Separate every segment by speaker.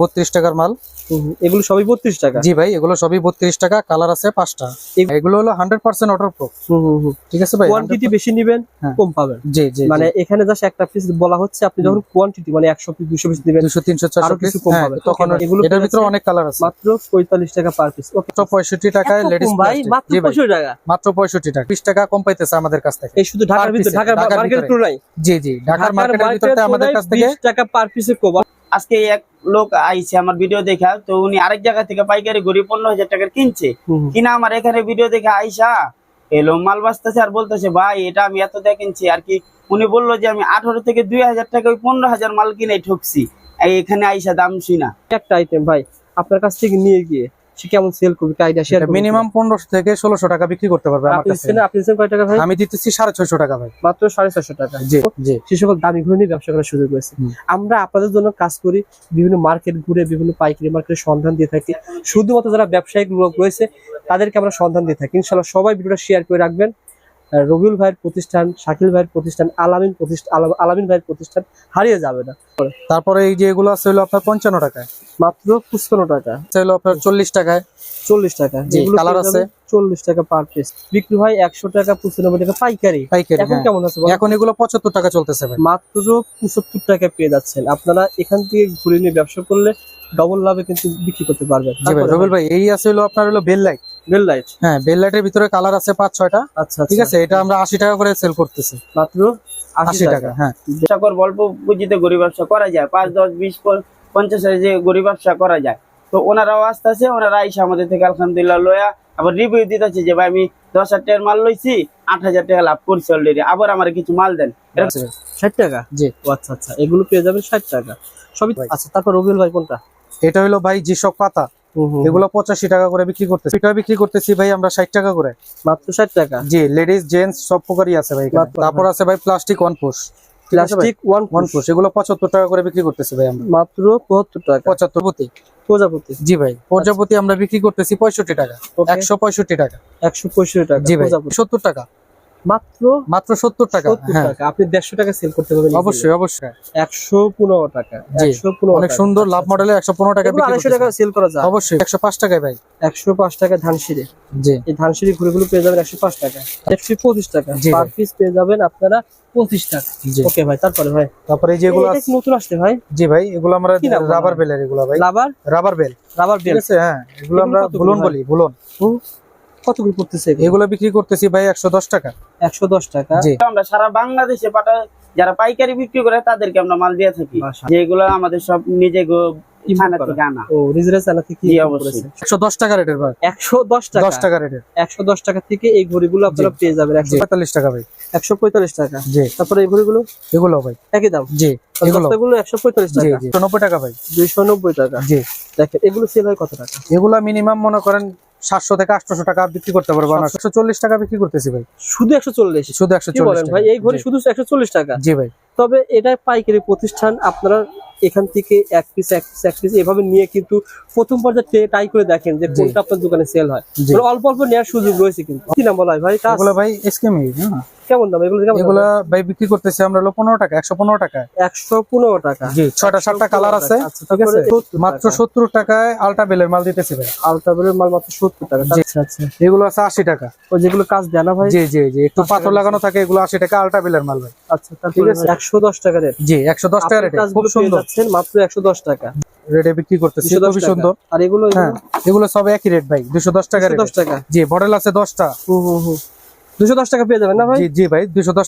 Speaker 1: বত্রিশ টাকার মাল।
Speaker 2: এগুলো সবই বত্রিশ টাকা?
Speaker 1: জি ভাই এগুলো সবই বত্রিশ টাকা কালার আছে পাঁচটা। এগুলো হলো হান্ড্রেড পার্সেন্ট অর্ডার প্রুফ ঠিক আছে ভাই
Speaker 2: কোয়ান্টিটি বেশি নিবেন
Speaker 1: হ্যাঁ।
Speaker 2: কম পাবেন।
Speaker 1: জি জি
Speaker 2: মানে এখানে জাস্ট একটা পিস বলা হচ্ছে আপনি যখন কোয়ান্টিটি মানে একশো পিস দুশো পিস দিবেন
Speaker 1: দুশো তিনশো চারশো পিস
Speaker 2: কম পাবেন।
Speaker 1: তখন
Speaker 2: এগুলো
Speaker 1: এটার ভিতরে অনেক কালার আছে।
Speaker 2: মাত্র পঁয়তাল্লিশ টাকা পার পিস ওকে
Speaker 1: মাত্র পঁয়ষট্টি টাকায় লেডিস
Speaker 2: ভাই মাত্র পঁয়ষট্টি টাকা।
Speaker 1: মাত্র পঁয়ষট্টি টাকা। বিশ টাকা কম পাইতেছে আমাদের কাছ থেকে।
Speaker 2: এই শুধু ঢাকার ভিতরে ঢাকার মার্কেটের। তুলনায়।
Speaker 1: জি জি ঢাকার মার্কেটের ভিতরে আমাদের কাছ থেকে
Speaker 2: 20 টাকা পার পিসে কভার
Speaker 3: আজকে এক লোক আইছে আমার ভিডিও দেখা তো উনি আরেক জায়গা থেকে পাইকারি গরিব পনেরো হাজার টাকার কিনছে। কিনা আমার এখানে ভিডিও দেখে আইসা এলো মাল বাঁচতেছে আর বলতেছে ভাই এটা আমি এত দিয়ে কিনছি। আর কি উনি বলল যে আমি আঠারো থেকে দুই হাজার টাকা ওই পনেরো হাজার মাল কিনে ঠকছি। এখানে আইসা দাম শুনা
Speaker 2: একটা আইটেম ভাই আপনার কাছ থেকে নিয়ে গিয়ে সে কেমন সেল করবে আইডিয়া শেয়ার
Speaker 1: মিনিমাম পনেরোশো থেকে ষোলোশো টাকা বিক্রি করতে পারবে আমার কাছে।
Speaker 2: আপনি দিচ্ছেন কয় টাকা ভাই?
Speaker 1: আমি দিতেছি সাড়ে ছয়শো টাকা ভাই।
Speaker 2: মাত্র সাড়ে ছশো টাকা।
Speaker 1: জি জি।
Speaker 2: সে সকল দামি ঘুরে নিয়ে ব্যবসা করার সুযোগ রয়েছে। আমরা আপনাদের জন্য কাজ করি বিভিন্ন মার্কেট ঘুরে বিভিন্ন পাইকারি মার্কেটের সন্ধান দিয়ে থাকি। শুধুমাত্র যারা ব্যবসায়িক লোক রয়েছে তাদেরকে আমরা সন্ধান দিয়ে থাকি। ইনশাল্লাহ সবাই ভিডিওটা শেয়ার করে রাখবেন। রবিউল ভাইয়ের প্রতিষ্ঠান শাকিল ভাইয়ের প্রতিষ্ঠান আলামিন প্রতিষ্ঠান আলামিন ভাইয়ের প্রতিষ্ঠান হারিয়ে যাবে না।
Speaker 1: তারপরে এই যে এগুলো আছে হলো আপনার পঞ্চান্ন টাকায়।
Speaker 2: মাত্র পঁচপান্ন টাকা।
Speaker 1: হলো আপনার চল্লিশ টাকায়।
Speaker 2: চল্লিশ টাকা। যেগুলো
Speaker 1: কালার আছে।
Speaker 2: চল্লিশ টাকা পার পিস বিক্রি হয় একশো টাকা পঁচানব্বই টাকা পাইকারি।
Speaker 1: পাইকারি
Speaker 2: এখন
Speaker 1: হ্যাঁ।
Speaker 2: কেমন আছে
Speaker 1: এখন এগুলো পঁচাত্তর টাকা চলতেছে
Speaker 2: মাত্র পঁচাত্তর টাকা পেয়ে যাচ্ছেন। আপনারা এখান থেকে ঘুরে নিয়ে ব্যবসা করলে ডবল লাভে কিন্তু বিক্রি করতে পারবেন।
Speaker 1: রবিল ভাই এই আছে হলো আপনার হলো বেল লাইট।
Speaker 2: Bell light?
Speaker 1: হ্যাঁ বেল লাইটের ভিতরে কালার আছে পাঁচ ছয়টা।
Speaker 2: আচ্ছা
Speaker 1: ঠিক আছে এটা আমরা আশি টাকা করে সেল করতেছি।
Speaker 2: মাত্র
Speaker 1: আশি টাকা। হ্যাঁ।
Speaker 3: ব্যবসা করব অল্প পুঁজিতে গরিব ব্যবসা করা যায়। পাঁচ দশ বিশ পঞ্চাশ যে গরিব ব্যবসা করা যায়। তো ওনারাও আসতে আছে ওনারা আইসা আমাদের থেকে আলহামদুলিল্লাহ লয়া আবার রিভিউ দিতেছে যে ভাই আমি দশ হাজার টাকার মাল লইছি আট হাজার টাকা লাভ করছি অলরেডি আবার আমার কিছু মাল দেন।
Speaker 2: ষাট টাকা?
Speaker 1: জি।
Speaker 2: আচ্ছা আচ্ছা। এগুলো পেয়ে যাবেন ষাট টাকা। সবই। আচ্ছা তারপর রবিউল ভাই কোনটা?
Speaker 1: এটা হলো ভাই যেসব পাতা। এগুলো পঁচাশি টাকা করে বিক্রি করতেছি। এটা বিক্রি করতেছি ভাই আমরা ষাট টাকা করে।
Speaker 2: মাত্র ষাট টাকা?
Speaker 1: জি লেডিস জেন্টস সব প্রকারই আছে ভাই তারপর আছে ভাই plastic one push
Speaker 2: plastic one
Speaker 1: one push এগুলো পঁচাত্তর টাকা করে বিক্রি করতেছি ভাই আমরা।
Speaker 2: মাত্র পঁচাত্তর টাকা।
Speaker 1: পঁচাত্তর প্রতি?
Speaker 2: প্রজাপতি।
Speaker 1: জি ভাই প্রজাপতি আমরা বিক্রি করতেছি পঁয়ষট্টি টাকা। একশো পঁয়ষট্টি টাকা।
Speaker 2: একশো পঁয়ষট্টি টাকা
Speaker 1: জি ভাই সত্তর টাকা।
Speaker 2: মাত্র
Speaker 1: মাত্র সত্তর টাকা। হ্যাঁ।
Speaker 2: টাকা। আপনি দেড়শো টাকা সেল করতে পারবেন
Speaker 1: অবশ্যই অবশ্যই।
Speaker 2: একশো পনেরো টাকা একশো পনেরো
Speaker 1: অনেক সুন্দর লাভ মডেলে একশো পনেরো টাকা
Speaker 2: আড়াইশো টাকা সেল করা যায়।
Speaker 1: অবশ্যই একশো পাঁচ টাকায় ভাই।
Speaker 2: একশো পাঁচ টাকা ধানসিঁড়ে।
Speaker 1: জি।
Speaker 2: এই ধানসিঁড়ি ঘুরেগুলো পেয়ে যাবেন একশো পাঁচ টাকা। একশো পঁচিশ টাকা। পার পিস পেয়ে যাবেন আপনারা পঁচিশ টাকা। ওকে ভাই তারপরে ভাই?
Speaker 1: তারপরে যেগুলো
Speaker 2: নতুন আসছে ভাই।
Speaker 1: জি ভাই এগুলো আমরা রাবার? বেলের এগুলো ভাই।
Speaker 2: Rubber
Speaker 1: rubber bell
Speaker 2: rubber bell
Speaker 1: হ্যাঁ এগুলো আমরা বুলন বলি বুলন
Speaker 2: কতগুলো পড়তেছে
Speaker 1: এগুলো? বিক্রি করতেছি ভাই একশো দশ টাকা।
Speaker 2: একশো দশ টাকা।
Speaker 3: আমরা সারা বাংলাদেশে পাঠা যারা পাইকারি বিক্রি করে তাদেরকে আমরা মাল দিয়ে থাকি। যেগুলো আমাদের সব নিজে
Speaker 2: এই ঘড়িগুলো আপনারা পেয়ে যাবেন একশো
Speaker 1: পঁয়তাল্লিশ টাকা ভাই।
Speaker 2: একশো পঁয়তাল্লিশ টাকা। তারপরে এই ঘড়িগুলো?
Speaker 1: এগুলো ভাই।
Speaker 2: একই দাম?
Speaker 1: জি এগুলো।
Speaker 2: একশো পঁয়তাল্লিশ টাকা।
Speaker 1: একশো নব্বই টাকা ভাই।
Speaker 2: দুইশো নব্বই টাকা।
Speaker 1: জি।
Speaker 2: দেখেন এগুলো সেল হয় কত টাকা?
Speaker 1: এগুলা মিনিমাম মনে করেন সাতশো থেকে আটশো টাকা বিক্রি করতে পারব না একশো চল্লিশ টাকা বিক্রি করতেছি ভাই।
Speaker 2: শুধু একশো চল্লিশ।
Speaker 1: শুধু একশো চল্লিশ
Speaker 2: ভাই? এই ঘড়ি শুধু একশো চল্লিশ টাকা?
Speaker 1: জি ভাই।
Speaker 2: তবে এটা পাইকারি প্রতিষ্ঠান আপনারা এখান থেকে এক পিস এক পিস এক পিস এভাবে নিয়ে কিন্তু প্রথম পর্যায়ে ট্রাই করে দেখেন যে কোনটা আপনার দোকানে সেল হয়। মানে অল্প অল্প নেওয়ার সুযোগ রয়েছে কিন্তু। কি নাম বলা হয় ভাই?
Speaker 1: ভাই এসকেমি
Speaker 2: কেমন দাম? এগুলো কেমন
Speaker 1: ভাই বিক্রি করতেছি আমরা হলো পনেরো টাকা একশো পনেরো টাকা।
Speaker 2: একশো পনেরো টাকা।
Speaker 1: জি ছয়টা সাতটা কালার আছে
Speaker 2: আচ্ছা,
Speaker 1: ঠিক আছে? মাত্র সত্তর টাকায় বেলের মাল দিতেছি ভাই।
Speaker 2: আলট্রাবেলের মাল মাত্র সত্তর টাকা। আচ্ছা আচ্ছা।
Speaker 1: এগুলো আছে আশি টাকা।
Speaker 2: ও যেগুলো কাজ দেয় না ভাই?
Speaker 1: জি জি জি একটু পাথর লাগানো থাকে এগুলো আশি টাকা বেলের মাল ভাই।
Speaker 2: আচ্ছা তারপরে
Speaker 1: আছে।
Speaker 2: একশো দশ টাকা রেট।
Speaker 1: জি একশো দশ টাকা রেটে খুব সুন্দর।
Speaker 2: মাত্র একশো দশ টাকা।
Speaker 1: রেটে বিক্রি করতেছি খুবই সুন্দর।
Speaker 2: আর এগুলো
Speaker 1: হ্যাঁ এগুলো সব একই রেট ভাই দুশো দশ টাকা
Speaker 2: দশ টাকা।
Speaker 1: জি মডেল আছে দশটা।
Speaker 2: হুম হুম হুম। দুশো দশ টাকা পেয়ে যাবেন না ভাই?
Speaker 1: জি ভাই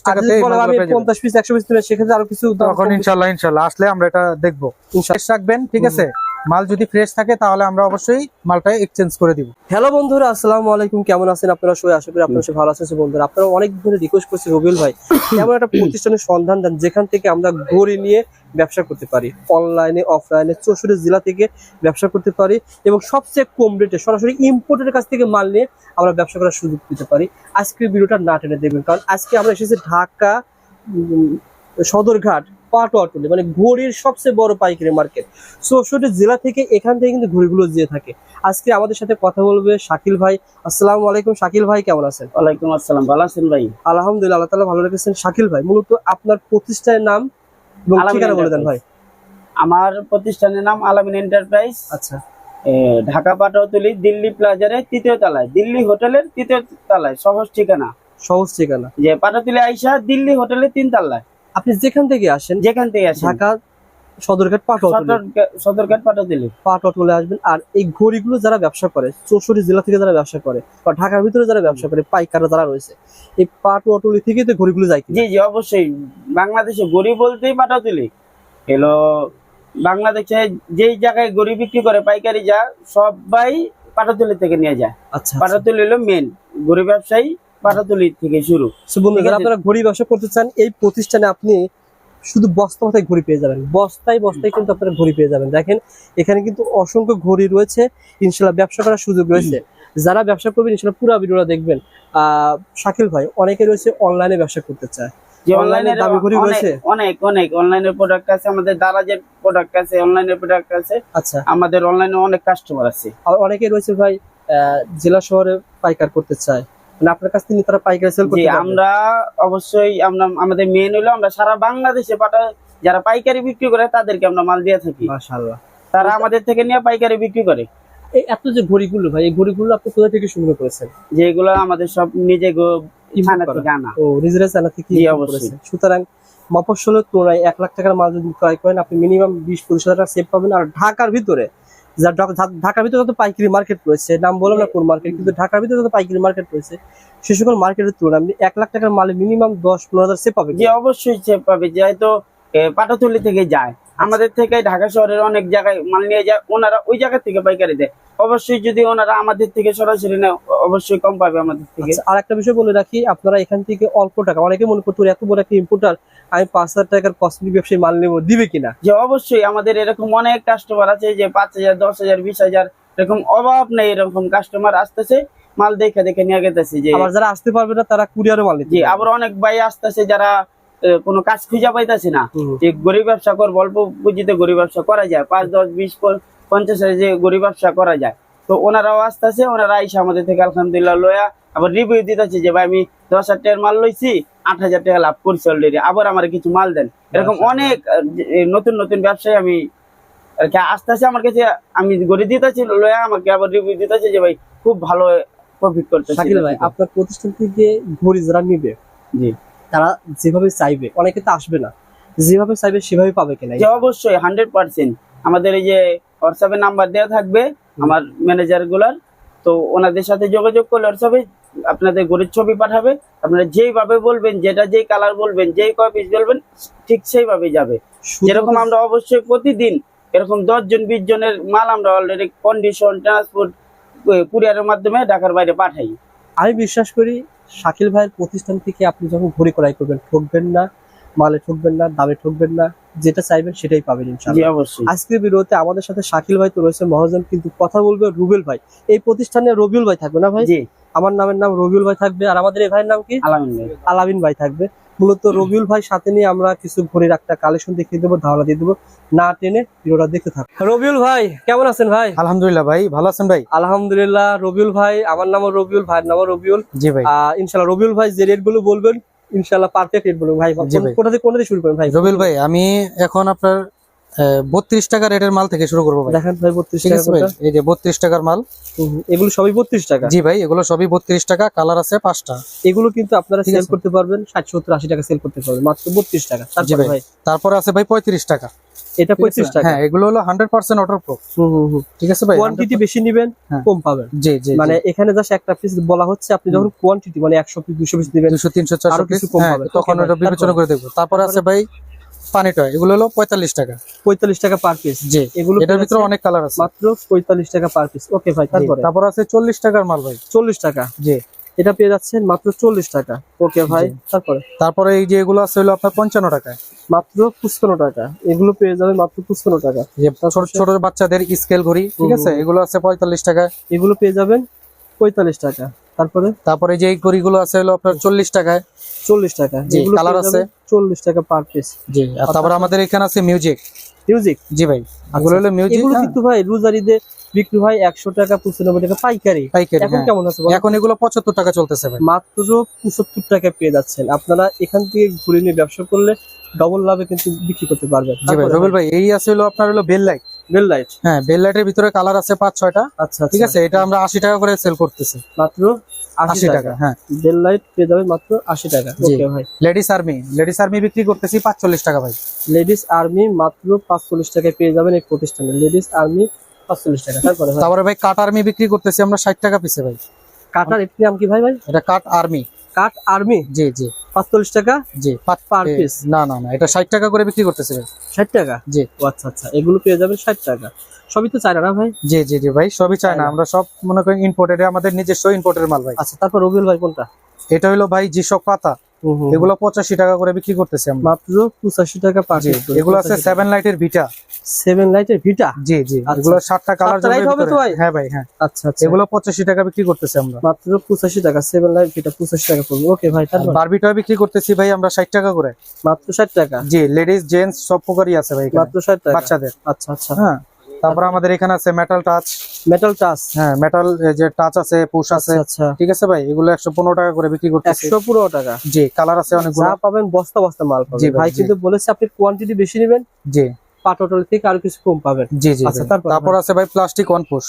Speaker 1: টাকাতে
Speaker 2: আমি পিস একশো পিস নেবেন সেক্ষেত্রে আরও কিছু
Speaker 1: তখন আসলে আমরা এটা দেখব। রাখবেন ঠিক আছে? মাল যদি ফ্রেশ থাকে, তাহলে আমরা অবশ্যই মালটা এক্সচেঞ্জ করে দিব।
Speaker 2: হ্যালো বন্ধুরা, আসসালামু আলাইকুম। কেমন আছেন আপনারা? সবাই আশা করি আপনারা সবাই ভালো আছেন। বন্ধুরা, আপনারা অনেক ধরে রিকোয়েস্ট করছে রবিউল ভাই এমন একটা প্রতিষ্ঠানের সন্ধান দেন, যেখান থেকে আমরা ঘড়ি নিয়ে ব্যবসা করতে পারি। অনলাইনে অফলাইনে চৌষট্টি জেলা থেকে ব্যবসা করতে পারি এবং সবচেয়ে কম রেটে সরাসরি ইম্পোর্টের কাছ থেকে মাল নিয়ে আমরা ব্যবসা করার সুযোগ পেতে পারি। আজকের ভিডিওটা না টেনে দেবেন কারণ আজকে আমরা এসেছি ঢাকা সদরঘাট। পাটোয়াটুলি মানে ঘড়ির সবচেয়ে বড় পাইকারি মার্কেট। চৌষট্টি জেলা থেকে এখান থেকে কিন্তু ঘড়িগুলো যেয়ে থাকে। আজকে আমাদের সাথে কথা বলবে শাকিল ভাই। আসসালামু আলাইকুম শাকিল ভাই কেমন আছেন?
Speaker 3: ওয়ালাইকুম আসসালাম ভালো আছেন ভাই?
Speaker 2: আলহামদুলিল্লাহ আল্লাহ তালা ভালো রেখেছেন। শাকিল ভাই মূলত আপনার প্রতিষ্ঠানের নাম এবং ঠিকানা বলে দেন ভাই।
Speaker 3: আমার প্রতিষ্ঠানের নাম আলামিন এন্টারপ্রাইজ
Speaker 2: আচ্ছা।
Speaker 3: ঢাকা পাটাতলি দিল্লি প্লাজারে তৃতীয় তলায় দিল্লি হোটেলের তৃতীয় তলায় সহজ ঠিকানা।
Speaker 2: সহজ ঠিকানা।
Speaker 3: যে পাটাতলি আইসা দিল্লি হোটেলের তিন তলায়।
Speaker 2: আপনি যেখান থেকে আসেন
Speaker 3: যেখান থেকে আসেন।
Speaker 2: ঢাকা সদরঘাট
Speaker 3: সদরঘাট পাটাতলি
Speaker 2: পাটোয়া চলে আসবেন। আর এই ঘড়িগুলো যারা ব্যবসা করে চৌষট্টি জেলা থেকে যারা ব্যবসা করে বা ঢাকার ভিতরে যারা ব্যবসা করে পাইকাররা যারা রয়েছে এই পাটোয়াটলি থেকে তো ঘড়িগুলো যায়?
Speaker 3: জি জি অবশ্যই। বাংলাদেশে গড়ি বলতেই পাটাতলি এলো বাংলাদেশে যেই জায়গায় গড়ি বিক্রি করে পাইকারি যা সবাই পাটাতলি থেকে নিয়ে যায়।
Speaker 2: আচ্ছা আচ্ছা।
Speaker 3: পাটাতলি হলো মেন গড়ি ব্যবসায়ী পাটাতলি থেকে শুরু।
Speaker 2: আপনারা ঘড়ি ব্যবসা করতে চান এই প্রতিষ্ঠানে আপনি শুধু বস্তা বস্তায় ঘড়ি পেয়ে যাবেন। বস্তায় বস্তায় কিন্তু আপনারা ঘড়ি পেয়ে যাবেন। দেখেন এখানে কিন্তু অসংখ্য ঘড়ি রয়েছে। ইনশাল্লাহ ব্যবসা করার সুযোগ রয়েছে। যারা ব্যবসা করবেন ইনশাল্লাহ পুরো ভিডিওটা দেখবেন। আহ শাকিল ভাই অনেকে রয়েছে অনলাইনে ব্যবসা করতে চায়।
Speaker 3: যে অনলাইনে
Speaker 2: দামি ঘড়ি রয়েছে?
Speaker 3: অনেক অনেক অনলাইনের প্রোডাক্ট আছে আমাদের দারাজের প্রোডাক্ট আছে অনলাইনের প্রোডাক্ট আছে।
Speaker 2: আচ্ছা।
Speaker 3: আমাদের অনলাইনে অনেক কাস্টমার আছে।
Speaker 2: আর অনেকে রয়েছে ভাই আহ, জেলা শহরে পাইকার করতে চায়। মানে আপনার কাছ থেকে তারা পাইকারি সেল করতে
Speaker 3: আমরা অবশ্যই আমরা আমাদের মেন হলো আমরা সারা বাংলাদেশে যারা পাইকারি বিক্রি করে তাদেরকে আমরা মাল দিয়ে থাকি।
Speaker 2: মাশাআল্লাহ।
Speaker 3: তারা আমাদের থেকে নিয়ে পাইকারি বিক্রি করে।
Speaker 2: এই এত যে ঘড়িগুলো ভাই এই ঘড়িগুলো আপনি কোথা থেকে সংগ্রহ করেছেন?
Speaker 3: যেগুলো আমাদের সব নিজে
Speaker 2: ও নিজেরা থেকে। সুতরাং মফস্বলের তুলনায় এক লাখ টাকার মাল যদি ক্রয় করেন আপনি মিনিমাম বিশ পঁচিশ হাজার টাকা সেভ পাবেন। আর ঢাকার ভিতরে যা ঢাকার ভিতরে যত পাইকারি মার্কেট রয়েছে। নাম বললাম না কোন মার্কেট কিন্তু ঢাকার ভিতরে যত পাইকারি মার্কেট রয়েছে। সে সকল মার্কেটের তুলনায় আপনি এক লাখ টাকার মালে মিনিমাম দশ পনেরো হাজার সে পাবে
Speaker 3: যে অবশ্যই সে পাবে। যেহেতু পাটাতলি থেকে যায়। আমাদের থেকে ঢাকা শহরের অনেক জায়গায় মাল নিয়ে যায় ওনারা ওই জায়গা থেকে পাইকারি দেয়। অবশ্যই যদি ওনারা আমাদের থেকে সরাসরি নেয় অবশ্যই কম পাবে আমাদের থেকে।
Speaker 2: আচ্ছা, আর একটা বিষয় বলে রাখি আপনারা এখান থেকে অল্প টাকা অনেকে মনে করতো এত বড় একটা ইম্পোর্টার আমি পাঁচ হাজার টাকার কসমেটিক ব্যবসায়ী মাল নেব দিবে কিনা?
Speaker 3: যে অবশ্যই আমাদের এরকম অনেক কাস্টমার আছে যে পাঁচ হাজার দশ হাজার বিশ হাজার এরকম অভাব নেই এরকম কাস্টমার আসতেছে মাল দেখে দেখে নিয়ে গেতেছে যে
Speaker 2: আবার যারা আসতে পারবে না তারা কুরিয়ারও মাল
Speaker 3: জি আবার অনেক ভাই আসতেছে যারা কোনো কাজ খুঁজে পাইতেছে না। যে গরিব ব্যবসা কর অল্প পুঁজিতে গরিব ব্যবসা করা যায় পাঁচ দশ বিশ পঞ্চাশ হাজার যে গরিব ব্যবসা করা যায়। তো ওনারাও আসতেছে ওনারা আইসা আমাদের থেকে আলহামদুলিল্লাহ লয়া আবার রিভিউ দিতেছে যে ভাই আমি দশ হাজার টাকার মাল লইছি আট হাজার টাকা লাভ করছি অলরেডি আবার আমার কিছু মাল দেন। এরকম অনেক নতুন নতুন ব্যবসায়ী আমি আর কি আসতেছে আমার কাছে আমি গড়ে দিতেছি লয়া আমাকে আবার রিভিউ দিতেছে যে ভাই খুব ভালো প্রফিট করতেছে
Speaker 2: শাকিল ভাই আপনার প্রতিষ্ঠান থেকে ঘড়ি যারা নিবে
Speaker 3: জি।
Speaker 2: তারা যেভাবে চাইবে অনেকে তো আসবে না যেভাবে চাইবে সেভাবে পাবে কিনা
Speaker 3: যে অবশ্যই হান্ড্রেড পার্সেন্ট আমাদের এই যে হোয়াটসঅ্যাপে নাম্বার দেওয়া থাকবে আমার ম্যানেজারগুলার। তো ওনাদের সাথে যোগাযোগ করলে হোয়াটসঅ্যাপে আপনাদের গরিব ছবি পাঠাবে। আপনারা যেইভাবে বলবেন যেটা যেই কালার বলবেন যেই কয় পিস বলবেন ঠিক সেইভাবে যাবে। যেরকম আমরা অবশ্যই প্রতিদিন এরকম দশ জন বিশ জনের মাল আমরা অলরেডি কন্ডিশন ট্রান্সপোর্ট কুরিয়ারের মাধ্যমে ঢাকার বাইরে পাঠাই।
Speaker 2: আমি বিশ্বাস করি শাকিল ভাইয়ের প্রতিষ্ঠান থেকে আপনি যখন ঘুরে ক্রয় করবেন ঠকবেন না মালে ঠকবেন না দামে ঠকবেন না যেটা চাইবেন সেটাই পাবেন
Speaker 3: আজকে
Speaker 2: ইনশাআল্লাহ আজকের ভিডিওতে আমাদের সাথে শাকিল ভাই তো রয়েছে মহাজন কিন্তু কথা বলবে রুবেল ভাই। এই প্রতিষ্ঠানে রবিউল ভাই থাকবে না ভাই? আমার নামের নাম রবিউল ভাই থাকবে আর আমাদের এই ভাইয়ের নাম কি?
Speaker 3: আলামিন ভাই।
Speaker 2: আলামিন ভাই থাকবে। মূলত রবিউল ভাই সাথে নিয়ে আমরা কিছু ঘুরে একটা কালেকশন দেখিয়ে দেবো ধারণা দিয়ে দেবো। না টেনে ভিডিওটা দেখতে থাকব রবিউল ভাই কেমন আছেন ভাই?
Speaker 1: আলহামদুলিল্লাহ ভাই ভালো আছেন ভাই?
Speaker 2: আলহামদুলিল্লাহ রবিউল ভাই আমার নাম রবিউল ভাইয়ের নাম রবিউল।
Speaker 1: জি ভাই।
Speaker 2: ইনশাল্লাহ রবিউল ভাই যে রেটগুলো বলবেন ইনশাল্লাহ পারফেক্ট রেট বলবেন। ভাই। কোথা থেকে কোথা থেকে শুরু করেন ভাই?
Speaker 1: রবিউল ভাই আমি এখন আপনার বত্রিশ টাকা রেটের মাল থেকে শুরু করব
Speaker 2: দেখেন ভাই বত্রিশ টাকা?
Speaker 1: এই যে বত্রিশ টাকার মাল।
Speaker 2: এগুলো সবই বত্রিশ টাকা?
Speaker 1: জি ভাই এগুলো সবই বত্রিশ টাকা কালার আছে পাঁচটা।
Speaker 2: এগুলো কিন্তু আপনারা সেল। করতে পারবেন ষাট সত্তর আশি টাকা সেল করতে পারবেন মাত্র বত্রিশ টাকা।
Speaker 1: জি ভাই তারপরে আছে ভাই পঁয়ত্রিশ টাকা।
Speaker 2: এটা পঁয়ত্রিশ টাকা।
Speaker 1: হ্যাঁ এগুলো হলো হান্ড্রেড পার্সেন্ট অটো প্রুফ ঠিক আছে ভাই?
Speaker 2: কোয়ান্টিটি বেশি নিবেন
Speaker 1: হ্যাঁ।
Speaker 2: কম পাবেন।
Speaker 1: জি জি
Speaker 2: মানে এখানে জাস্ট একটা পিস বলা হচ্ছে আপনি যখন কোয়ান্টিটি মানে একশো পিস দুশো পিস দিবেন
Speaker 1: দুশো তিনশো চারশো পিস
Speaker 2: কম
Speaker 1: হ্যাঁ
Speaker 2: পাবে।
Speaker 1: তখন ওটা বিবেচনা করে দেখব। তারপরে আছে ভাই পানি টয় এগুলো হলো পঁয়তাল্লিশ টাকা।
Speaker 2: পঁয়তাল্লিশ টাকা পার পিস
Speaker 1: জি
Speaker 2: এগুলো
Speaker 1: এটার ভিতরে অনেক কালার আছে।
Speaker 2: মাত্র পঁয়তাল্লিশ টাকা পার পিস ওকে ভাই তারপরে?
Speaker 1: তারপর আছে চল্লিশ টাকার মাল ভাই।
Speaker 2: চল্লিশ টাকা?
Speaker 1: জি।
Speaker 2: এটা পেয়ে যাচ্ছেন মাত্র চল্লিশ টাকা। ওকে ভাই। তারপরে?
Speaker 1: তারপরে এই যে এগুলো আছে হলো আপনার পঞ্চান্ন টাকা
Speaker 2: মাত্র পঁচপান্ন টাকা। এগুলো পেয়ে যাবেন মাত্র পঁচপান্ন টাকা।
Speaker 1: ছোট ছোট বাচ্চাদের স্কেল ঘড়ি ঠিক আছে? এগুলো আছে পঁয়তাল্লিশ টাকা
Speaker 2: এগুলো পেয়ে যাবেন পঁয়তাল্লিশ টাকা। তারপরে?
Speaker 1: তারপরে যে ঘড়িগুলো আছে হলো আপনার চল্লিশ টাকায়।
Speaker 2: চল্লিশ টাকা।
Speaker 1: colour
Speaker 2: পেয়ে চল্লিশ টাকা পার পিস
Speaker 1: জি আর তারপরে আমাদের এখানে আছে মিউজিক
Speaker 2: মিউজিক
Speaker 1: জি ভাই এগুলো হলো মিউজিক
Speaker 2: এগুলো কিন্তু ভাই রোজারিতে বিক্রি হয় একশো টাকা পঁচানব্বই টাকা পাইকারি।
Speaker 1: পাইকারি
Speaker 2: এখন
Speaker 1: হ্যাঁ।
Speaker 2: কেমন আছে
Speaker 1: এখন এগুলো পঁচাত্তর টাকা চলতেছে ভাই।
Speaker 2: মাত্র পঁচাত্তর টাকা পেয়ে যাচ্ছেন। আপনারা এখান থেকে ঘুরে নিয়ে ব্যবসা করলে ডবল লাভে কিন্তু বিক্রি করতে পারবেন।
Speaker 1: জি ভাই রবিল ভাই এই আছে হলো আপনার হলো বেল লাইট
Speaker 2: বেল লাইট
Speaker 1: হ্যাঁ বেল লাইটের ভিতরে কালার আছে পাঁচ ছয়টা।
Speaker 2: আচ্ছা
Speaker 1: ঠিক আছে এটা আমরা আশি টাকা করে সেল করতেছি।
Speaker 2: মাত্র
Speaker 1: আশি টাকা। হ্যাঁ।
Speaker 2: বেল লাইট পেয়ে যাবেন মাত্র আশি টাকা। ওকে ভাই।
Speaker 1: লেডিস আর্মি লেডিস আর্মি বিক্রি করতেছি পাঁচচল্লিশ টাকা ভাই।
Speaker 2: লেডিস আর্মি মাত্র পাঁচচল্লিশ টাকায় পেয়ে যাবেন এই প্রতিষ্ঠানে। লেডিস আর্মি পাঁচচল্লিশ টাকা। তারপরে ভাই।
Speaker 1: তারপরে ভাই কাট আর্মি বিক্রি করতেছি আমরা ষাট টাকা পিসে ভাই।
Speaker 2: কাটার একটি নাম কি ভাই ভাই?
Speaker 1: এটা কাট আর্মি
Speaker 2: কাট আর্মি
Speaker 1: জি জি।
Speaker 2: পাঁচচল্লিশ টাকা?
Speaker 1: জি। পাট
Speaker 2: পিস
Speaker 1: না না না এটা ষাট টাকা করে বিক্রি করতেছি ভাই।
Speaker 2: ষাট টাকা?
Speaker 1: জি।
Speaker 2: ও আচ্ছা আচ্ছা। এগুলো পেয়ে যাবেন ষাট টাকা। সবই তো চায়না না ভাই?
Speaker 1: জি জি জি ভাই সবই
Speaker 2: চায়না।
Speaker 1: আমরা সব মনে করি ইম্পোর্টেড আমাদের নিজস্ব ইম্পোর্টের মাল ভাই।
Speaker 2: আচ্ছা তারপর রবিউল ভাই কোনটা?
Speaker 1: এটা হলো ভাই জিশক পাতা। এগুলো পঁচাশি টাকা করে বিক্রি করতেছি আমরা।
Speaker 2: মাত্র পঁচাশি টাকা পার
Speaker 1: এগুলো আছে সেভেন লাইটের ভিটা
Speaker 2: সেভেন লাইটের ভিটা
Speaker 1: জি জি
Speaker 2: আচ্ছা।
Speaker 1: এগুলো সাতটা কালার
Speaker 2: হবে তো ভাই?
Speaker 1: হ্যাঁ ভাই হ্যাঁ।
Speaker 2: আচ্ছা আচ্ছা।
Speaker 1: এগুলো পঁচাশি টাকা বিক্রি করতেছি আমরা।
Speaker 2: মাত্র পঁচাশি টাকা। সেভেন লাইট ভিটা পঁচাশি টাকা পড়বে ওকে ভাই তারপর?
Speaker 1: বারবিটা বিক্রি করতেছি ভাই আমরা ষাট টাকা করে।
Speaker 2: মাত্র ষাট টাকা?
Speaker 1: জি লেডিস জেন্টস সব প্রকারই আছে ভাই
Speaker 2: মাত্র ষাট টাকা?
Speaker 1: বাচ্চাদের।
Speaker 2: আচ্ছা আচ্ছা।
Speaker 1: হ্যাঁ। তারপরে আমাদের এখানে আছে মেটাল টাচ
Speaker 2: মেটাল টাচ
Speaker 1: হ্যাঁ মেটাল যে টাচ আছে পুশ আছে।
Speaker 2: আচ্ছা আচ্ছা।
Speaker 1: ঠিক আছে ভাই? এগুলো একশো পনেরো টাকা করে বিক্রি করতে
Speaker 2: একশো পনেরো টাকা।
Speaker 1: জি কালার আছে অনেকগুলো।
Speaker 2: যা পাবেন বস্তা বস্তা মাল
Speaker 1: জি
Speaker 2: পাবেন
Speaker 1: ভাই,
Speaker 2: কিন্তু বলেছে আপনি কোয়ান্টিটি বেশি নেবেন
Speaker 1: জি।
Speaker 2: পাটোটল থেকে আর কিছু কম পাবেন।
Speaker 1: জি জি
Speaker 2: আচ্ছা, তারপর
Speaker 1: তারপর আছে ভাই plastic one push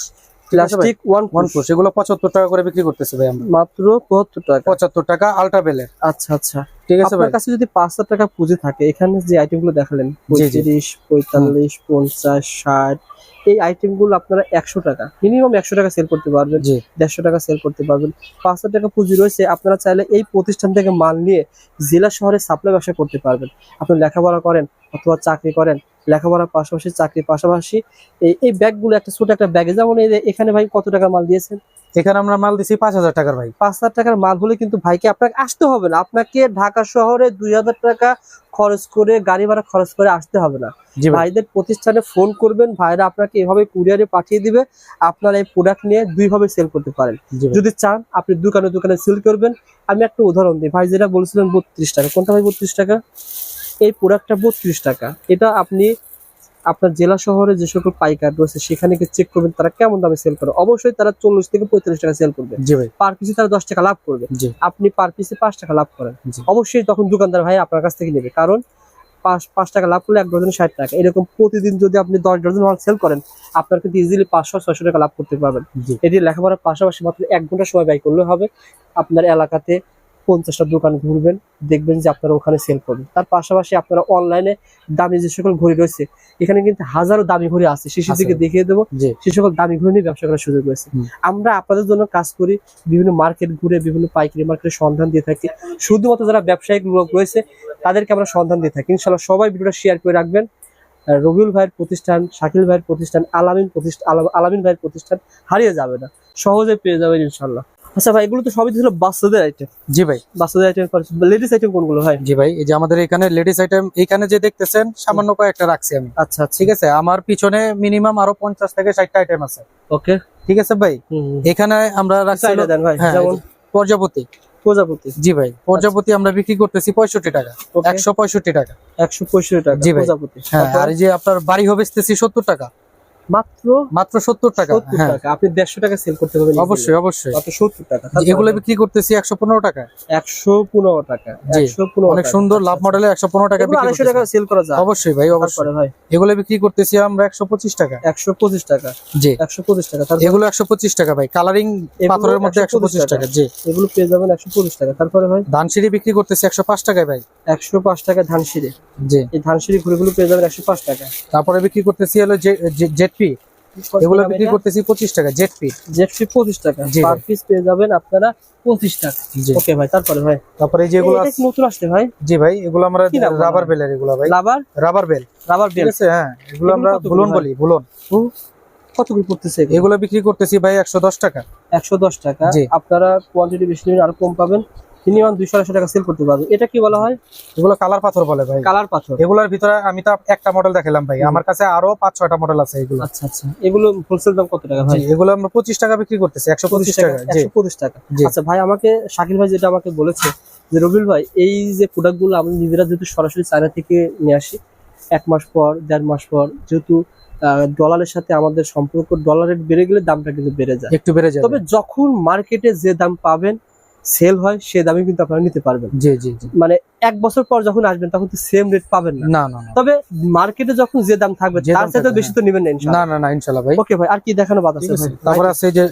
Speaker 2: plastic one
Speaker 1: one push এগুলো পঁচাত্তর টাকা করে বিক্রি করতেছি ভাই আমরা।
Speaker 2: মাত্র পঁচাত্তর টাকা।
Speaker 1: পঁচাত্তর টাকা আল্ট্রা বেলের
Speaker 2: আচ্ছা আচ্ছা।
Speaker 1: ঠিক আছে ভাই।
Speaker 2: আপনার কাছে যদি পাঁচ হাজার টাকা পুঁজি থাকে এখানে যে আইটেমগুলো দেখালেন। পঁয়ত্রিশ পঁয়তাল্লিশ পঞ্চাশ ষাট এই আইটেমগুলো আপনারা একশো টাকা মিনিমাম একশো টাকা সেল করতে পারবেন দেড়শো টাকা সেল করতে পারবেন। পাঁচ হাজার টাকা পুঁজি রয়েছে আপনারা চাইলে এই প্রতিষ্ঠান থেকে মাল নিয়ে জেলা শহরে সাপ্লাই ব্যবসা করতে পারবেন। আপনি লেখাপড়া করেন অথবা চাকরি করেন লেখাপড়ার পাশাপাশি চাকরির পাশাপাশি। এই এই ব্যাগগুলো একটা ছোট একটা ব্যাগে। যেমন এখানে ভাই কত টাকা মাল দিয়েছেন?
Speaker 1: এখানে আমরা মাল দিছি পাঁচ হাজার টাকার ভাই।
Speaker 2: পাঁচ হাজার টাকার মাল হলে কিন্তু ভাইকে আপনাকে আসতে হবে না। আপনাকে ঢাকা শহরে দুই হাজার টাকা খরচ করে গাড়ি ভাড়া খরচ করে আসতে হবে না। ভাইদের প্রতিষ্ঠানে ফোন করবেন ভাইরা আপনাকে এভাবে কুরিয়ারে পাঠিয়ে দিবে। আপনারা এই প্রোডাক্ট নিয়ে দুইভাবে সেল করতে পারেন। যদি চান আপনি দোকানে দোকানে সেল করবেন। আমি একটা উদাহরণ দিই। ভাই যেটা বলছিলেন বত্রিশ টাকা। কোনটা ভাই বত্রিশ টাকা? এই প্রোডাক্টটা বত্রিশ টাকা। এটা আপনি আপনার জেলা শহরে যে সকল পাইকার রয়েছে সেখানে গিয়ে চেক করবেন তারা কেমন দামে সেল করে। অবশ্যই তারা চল্লিশ থেকে পঁয়তাল্লিশ টাকা সেল করবে। পার পিসে তারা দশ টাকা লাভ করবে। আপনি পার পিসে পাঁচ টাকা লাভ করেন। অবশ্যই তখন দোকানদার ভাই আপনার কাছ থেকে নেবে। কারণ পাঁচ পাঁচ টাকা লাভ করলে এক ডজন ষাট টাকা। এরকম প্রতিদিন যদি আপনি দশ ডজন মাল সেল করেন আপনার কিন্তু ইজিলি পাঁচশো ছয়শো টাকা লাভ করতে পারবেন। এটি লেখাপড়ার পাশাপাশি মাত্র এক ঘণ্টা সময় ব্যয় করলে হবে। আপনার এলাকাতে পঞ্চাশটা দোকান ঘুরবেন দেখবেন যে আপনারা ওখানে সেল করবেন। তার পাশাপাশি আপনারা অনলাইনে দামি যে সকল ঘড়ি রয়েছে এখানে কিন্তু হাজারো দামি ঘড়ি আছে। শিশু
Speaker 1: আছে।
Speaker 2: দেখিয়ে দেবো সে সকল দামি ঘড়ি নিয়ে ব্যবসা করার সুযোগ রয়েছে। আমরা আপনাদের জন্য কাজ করি বিভিন্ন মার্কেট ঘুরে বিভিন্ন পাইকারি মার্কেটের সন্ধান দিয়ে থাকি। শুধুমাত্র যারা ব্যবসায়িক লোক রয়েছে তাদেরকে আমরা সন্ধান দিয়ে থাকি। ইনশাল্লাহ সবাই ভিডিওটা শেয়ার করে রাখবেন। রবিউল ভাইয়ের প্রতিষ্ঠান শাকিল ভাইয়ের প্রতিষ্ঠান আলামিন প্রতিষ্ঠান আলামিন ভাইয়ের প্রতিষ্ঠান হারিয়ে যাবে না। সহজে পেয়ে যাবেন ইনশাল্লাহ আচ্ছা ভাই এগুলো তো সবই ছিল বাচ্চাদের আইটেম
Speaker 1: জি ভাই।
Speaker 2: বাচ্চাদের আইটেম লেডিস আইটেম কোনগুলো ভাই?
Speaker 1: জি ভাই এই যে আমাদের এখানে লেডিস আইটেম এখানে যে দেখতেছেন সামান্য কয়েকটা রাখছি আমি।
Speaker 2: আচ্ছা আচ্ছা।
Speaker 1: ঠিক আছে? আমার পিছনে মিনিমাম আরও পঞ্চাশ থেকে ষাটটা আইটেম আছে।
Speaker 2: ওকে
Speaker 1: ঠিক আছে ভাই? এখানে আমরা রাখছি হ্যাঁ, প্রজাপতি।
Speaker 2: প্রজাপতি।
Speaker 1: জি ভাই প্রজাপতি আমরা বিক্রি করতেছি পঁয়ষট্টি টাকা. একশো পঁয়ষট্টি টাকা।
Speaker 2: একশো পঁয়ষট্টি টাকা
Speaker 1: জি ভাই।
Speaker 2: প্রজাপতি।
Speaker 1: হ্যাঁ আর এই যে আপনার বাড়ি হবে সত্তর টাকা।
Speaker 2: মাত্র
Speaker 1: মাত্র সত্তর টাকা।
Speaker 2: টাকা। আপনি দেড়শো টাকা সেল করতে পারবেন
Speaker 1: অবশ্যই অবশ্যই।
Speaker 2: মাত্র সত্তর টাকা।
Speaker 1: এগুলো বিক্রি করতেছি একশো পনেরো টাকা
Speaker 2: একশো পনেরো টাকা। একশো পনেরো
Speaker 1: অনেক সুন্দর লাভ। মডেলে একশো পনেরো টাকা
Speaker 2: আড়াইশো টাকা সেল করা যায়।
Speaker 1: অবশ্যই ভাই অবশ্যই।
Speaker 2: তারপরে ভাই।
Speaker 1: এগুলো বিক্রি করতেছি আমরা একশো পঁচিশ টাকা।
Speaker 2: একশো পঁচিশ টাকা।
Speaker 1: জি।
Speaker 2: একশো পঁচিশ টাকা।
Speaker 1: এগুলো একশো পঁচিশ টাকা ভাই। কালারিং পাথরের মধ্যে একশো পঁচিশ টাকা। জি।
Speaker 2: এগুলো পেয়ে যাবেন একশো পঁচিশ টাকা। তারপরে ভাই?
Speaker 1: ধানসিঁড়ি বিক্রি করতেছি একশো পাঁচ টাকায় ভাই।
Speaker 2: একশো পাঁচ টাকা ধানসিঁড়ি।
Speaker 1: জি।
Speaker 2: এই ধানসিঁড়ি ঘুড়িগুলো পেয়ে যাবেন একশো পাঁচ টাকা
Speaker 1: তারপরে বিক্রি করতেছি হলো জেটপি এগুলো বিক্রি করতেছি পঁচিশ টাকা জেটপি
Speaker 2: জেটফি পঁচিশ টাকা। পার পিস পেয়ে যাবেন আপনারা পঁচিশ টাকা। ওকে ভাই তারপরে ভাই।
Speaker 1: তারপরে যেগুলো
Speaker 2: নতুন আসছে ভাই।
Speaker 1: জি ভাই এগুলো আমরা রাবার? বেলের এগুলো ভাই।
Speaker 2: লাভার
Speaker 1: রাবার বেল
Speaker 2: রাবার বেল
Speaker 1: আছে? হ্যাঁ এগুলো আমরা
Speaker 2: ভাই?
Speaker 1: বলি ভুলন
Speaker 2: কত করে পড়তেছে
Speaker 1: এগুলো? বিক্রি করতেছি ভাই একশো দশ টাকা।
Speaker 2: একশো দশ টাকা। আপনারা কোয়ান্টিটি বেশি আরও কম পাবেন। মিনিমাম দুইশো আড়াইশো টাকা সেল করতে পারবেন এটা কি বলা হয়?
Speaker 1: এগুলো কালার পাথর বলে ভাই।
Speaker 2: কালার পাথর।
Speaker 1: এগুলোর ভিতরে আমি তো একটা মডেল দেখালাম ভাই। আমার কাছে আরও পাঁচ ছয়টা মডেল আছে এগুলো।
Speaker 2: আচ্ছা আচ্ছা। এগুলো হোলসেল দাম কত টাকা ভাই?
Speaker 1: এগুলো আমরা পঁচিশ টাকা বিক্রি করতেছি একশো পঁচিশ টাকা
Speaker 2: একশো পঁচিশ টাকা। আচ্ছা ভাই আমাকে শাকিল ভাই যেটা আমাকে বলেছে যে রবিল ভাই এই যে প্রোডাক্টগুলো আমরা নিজেরা যেহেতু সরাসরি চায়না থেকে নিয়ে আসি এক মাস পর দেড় মাস পর যেহেতু ডলারের সাথে আমাদের সম্পর্ক ডলারের বেড়ে গেলে দামটা কিন্তু বেড়ে যায়।
Speaker 1: একটু বেড়ে যায়
Speaker 2: তবে যখন মার্কেটে যে দাম পাবেন সেল হয় সে দামে কিন্তু আপনারা নিতে পারবেন।
Speaker 1: জি জি
Speaker 2: মানে এক বছর পর যখন আসবেন তখন তো সেম রেট পাবেন না।
Speaker 1: না না না।
Speaker 2: তবে মার্কেটে যখন যে দাম থাকবে তার
Speaker 1: দাম
Speaker 2: সাথে বেশি তো নেবেন না
Speaker 1: না
Speaker 2: ইনশাআল্লাহ
Speaker 1: না না ইনশাল্লাহ ভাই।
Speaker 2: ওকে ভাই আর কি দেখানো বাদ আছে?
Speaker 1: তারপরে আছে এই যে